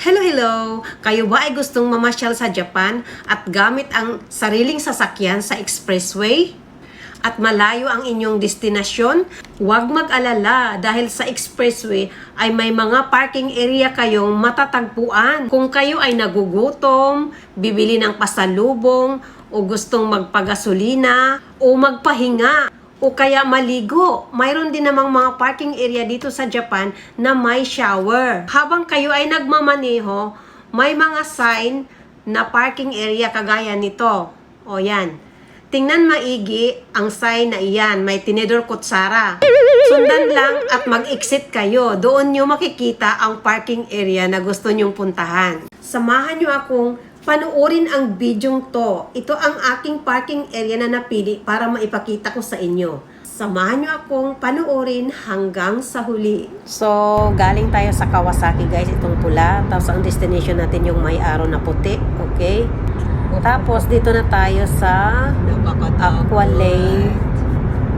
Hello, hello! Kayo ba ay gustong mamasyal sa Japan at gamit ang sariling sasakyan sa expressway? At malayo ang inyong destinasyon? Huwag mag-alala dahil sa expressway ay may mga parking area kayong matatagpuan. Kung kayo ay nagugutom, bibili ng pasalubong, o gustong magpagasolina, o magpahinga, o kaya maligo. Mayroon din namang mga parking area dito sa Japan na may shower. Habang kayo ay nagmamaneho, may mga sign na parking area kagaya nito. O yan. Tingnan maigi ang sign na iyan. May tinidor kutsara. Sundan lang at mag-exit kayo. Doon nyo makikita ang parking area na gusto nyong puntahan. Samahan nyo akong panuorin ang bidyong to. Ito ang aking parking area na napili para maipakita ko sa inyo. Samahan nyo akong panuorin hanggang sa huli. So, galing tayo sa Kawasaki guys, itong pula. Tapos ang destination natin yung may araw na puti. Okay? Tapos dito na tayo sa Aqua Lane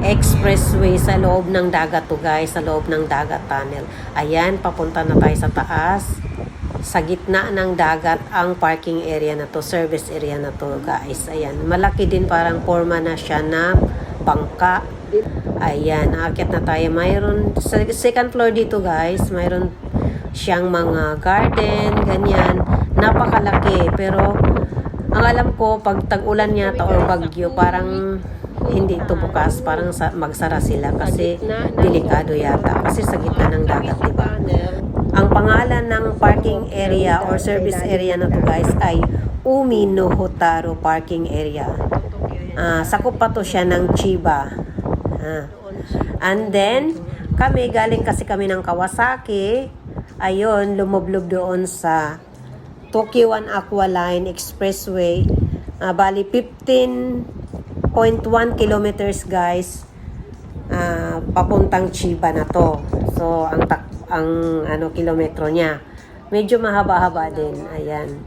Expressway sa loob ng dagat to guys, sa loob ng dagat tunnel. Ayan, papunta na tayo sa taas. Sa gitna ng dagat ang parking area na to, service area na to guys. Ayan, malaki din parang forma na siya na bangka. Ayan, aakyat na tayo. Mayroon, sa second floor dito guys, mayroon siyang mga garden, ganyan. Napakalaki, pero ang alam ko, pag tag-ulan yata or bagyo, parang hindi ito bukas, parang sa, magsara sila kasi delikado yata. Kasi sa gitna ng dagat, di ba? Ang pangalan ng parking area or service area na to guys ay Umi no Hotaro Parking Area. Ah, sakop pa to siya ng Chiba. Ah. And then, kami, galing kasi kami ng Kawasaki. Ayun, lumublob doon sa Tokyo One Aqua Line Expressway. Ah, bali, 15.1 kilometers guys. Ah, papuntang Chiba na to. So, ang tak ang ano kilometro niya. Medyo mahaba-haba din. Ayan.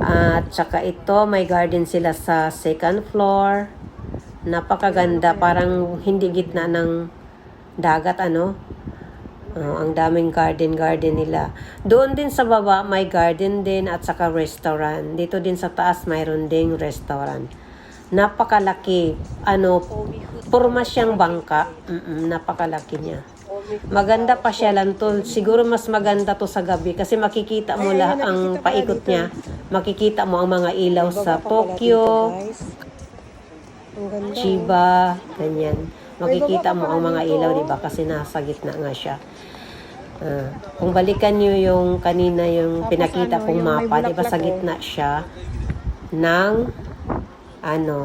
At saka ito, may garden sila sa second floor. Napakaganda. Parang hindi gitna ng dagat, ano? Oh, ang daming garden-garden nila. Doon din sa baba, may garden din at saka restaurant. Dito din sa taas, mayroon ding restaurant. Napakalaki. Ano, purma siyang bangka. Mm-mm, napakalaki niya. Maganda pa siya lang to. Siguro mas maganda to sa gabi kasi makikita mo lah ang paikot niya. Makikita mo ang mga ilaw sa Tokyo, Chiba, ganyan. Makikita mo ang mga ilaw, di ba? Kasi nasa gitna nga siya. Ah, kung balikan niyo yung kanina yung pinakita kong mapa, di ba sa gitna siya ng ano,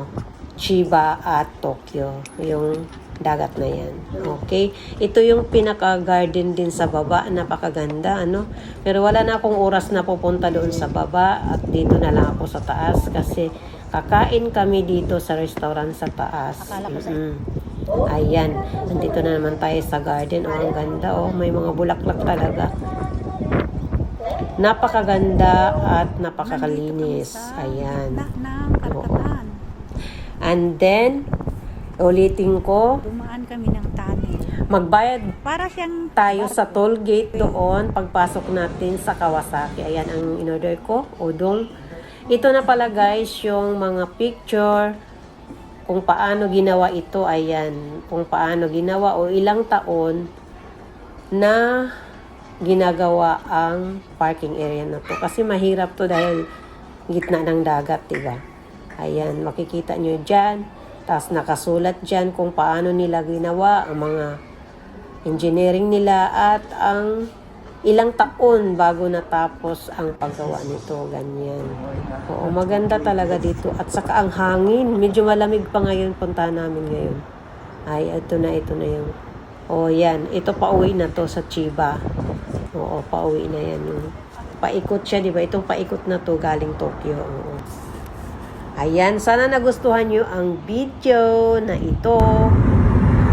Chiba at Tokyo. Yung dagat na yan. Okay? Ito yung pinaka-garden din sa baba. Napakaganda, ano? Pero wala na akong oras na pupunta doon sa baba at dito na lang ako sa taas kasi kakain kami dito sa restaurant sa taas. Mm-mm. Ayan. Nandito na naman tayo sa garden. Oh, ang ganda. Oh, may mga bulaklak talaga. Napakaganda at napakakalinis. Ayan. And then, ulitin ko, Dumaan kami ng tunnel. magbayad Para siyang tayo sa toll gate doon pagpasok natin sa Kawasaki. Ayan ang in-order ko, udon. Ito na pala guys yung mga picture kung paano ginawa ito. Ayan, kung paano ginawa o ilang taon na ginagawa ang parking area na to. Kasi mahirap to dahil gitna ng dagat, diba? Ayan, makikita nyo dyan. Tapos nakasulat dyan kung paano nila ginawa ang mga engineering nila at ang ilang taon bago natapos ang paggawa nito. Ganyan. Oo, maganda talaga dito. At saka ang hangin. Medyo malamig pa ngayon punta namin ngayon. Ay, ito na, ito na yung... Oh, yan. Ito pauwi na to sa Chiba. Oo, pauwi na yan. Yung paikot siya, di ba? Itong paikot na to galing Tokyo. Oo. Ayan, sana nagustuhan nyo ang video na ito.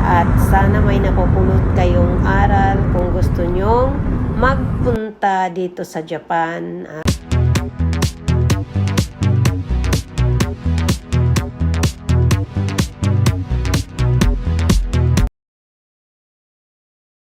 At sana may napupulot kayong aral kung gusto nyong magpunta dito sa Japan.